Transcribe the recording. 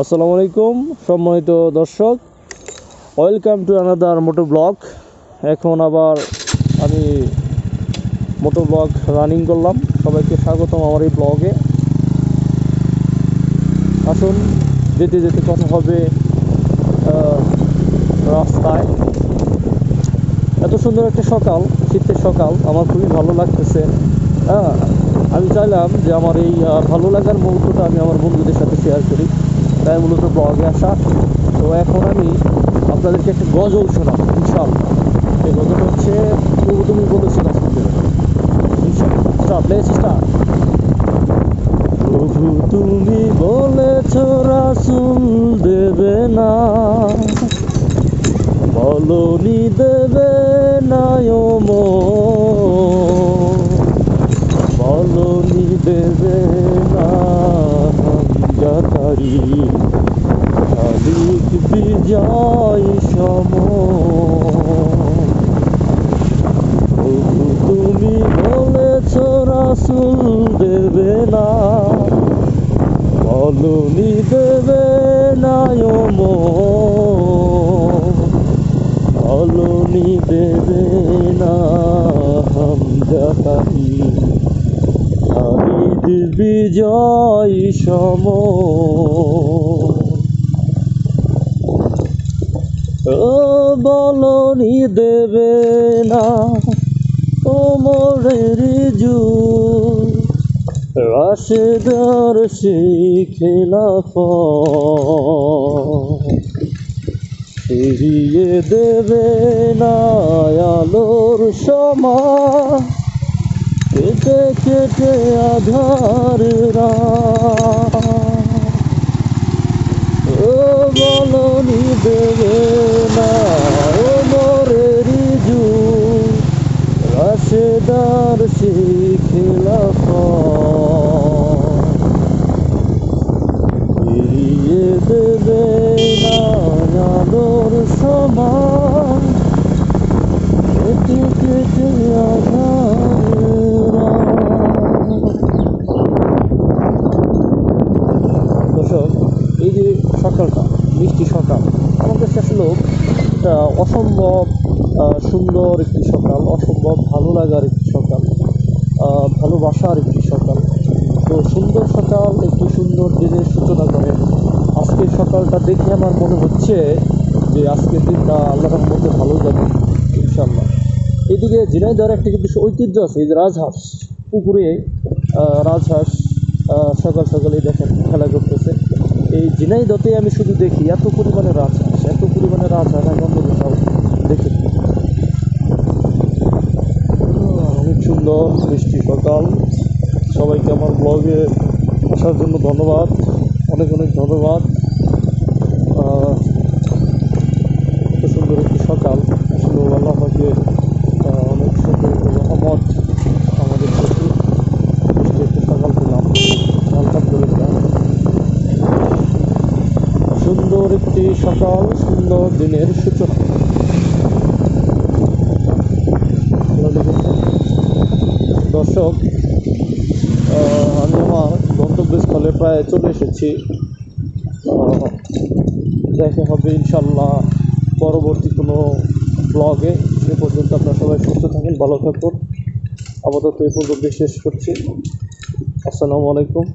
আসসালামু আলাইকুম, সম্মানিত দর্শক। Welcome to another moto vlog এখন আবার আমি মোটো ব্লগ রানিং করলাম। সবাইকে স্বাগতম আমার এই ব্লগে আসুন, যেতে যেতে কথা হবে রাস্তায়। এত সুন্দর একটা সকাল, শীতের সকাল। আমার খুবই ভালো লাগতেছে। হ্যাঁ আমি চাইলাম যে আমার এই ভালো লাগার মুহূর্তটা আমি আমার বন্ধুদের সাথে শেয়ার করি। তাই মূলত ব্লগে আসা। তো এখন আমি আপনাদেরকে একটা গজল শোনাব ইনশাল্লাহ এই গজল হচ্ছে প্রভু তুমি বলেছিল প্রভু তুমি বলেছ, রাসুল দেবে না। বলনি দেবে খালিক বিজয় সম তুমি বলেছ রাসুল দেবে না বলনি দেবে নায়ম অলনি দেবে না বিজয় সম। বলনি দেবে না ওমরের জু রাশেদার শিখিলাফ ফিরিয়ে দেবে না আলোর সমা কেটে কেটে আধার। ও বলনি দেবে না ও মোরের জু রাশেদার ফিরিয়ে এই যে সকালটা, মিষ্টি সকাল, আমার কাছে আসলে অসম্ভব সুন্দর একটি সকাল, অসম্ভব ভালো লাগার একটি সকাল ভালোবাসার একটি সকাল। তো সুন্দর সকাল, একটি সুন্দর দিনের সূচনা করে। আজকের সকালটা দেখে আমার মনে হচ্ছে যে আজকের দিনটা আল্লাহ রহমতে ভালো যাবে ইনশাল্লাহ এদিকে ঝিনাইদহের একটা কিন্তু ঐতিহ্য আছে, এই যে রাজহাঁস, পুকুরে রাজহাঁস সকাল সকালে দেখেন খেলা করতেছে। এই ঝিনাইদহতে আমি শুধু দেখি এত পরিমাণে রাজহাঁস এত পরিমাণে রাজহাঁস আমি অন্য কোথাও দেখেছি অনেক সুন্দর মিষ্টি সকাল। সবাইকে আমার ব্লগে আসার জন্য ধন্যবাদ অনেক অনেক ধন্যবাদ। এত সুন্দর একটি সকাল। আসলে আল্লাহ পাকে আহ, অনেক সুন্দর একটি রহমত আমাদের প্রতি মিষ্টি একটি সকাল পেলাম আলহামদুলিল্লাহ সুন্দর একটি সকাল সুন্দর দিনের লেগেছে দর্শক আমি আমার গন্তব্যস্থলে প্রায় চলে এসেছি। দেখা হবে ইনশাল্লাহ পরবর্তী কোনো ব্লগে। সে পর্যন্ত আপনারা সবাই সুস্থ থাকেন, ভালো থাকুন। আপাতত এই পর্যন্ত শেষ করছি। আসসালামু আলাইকুম।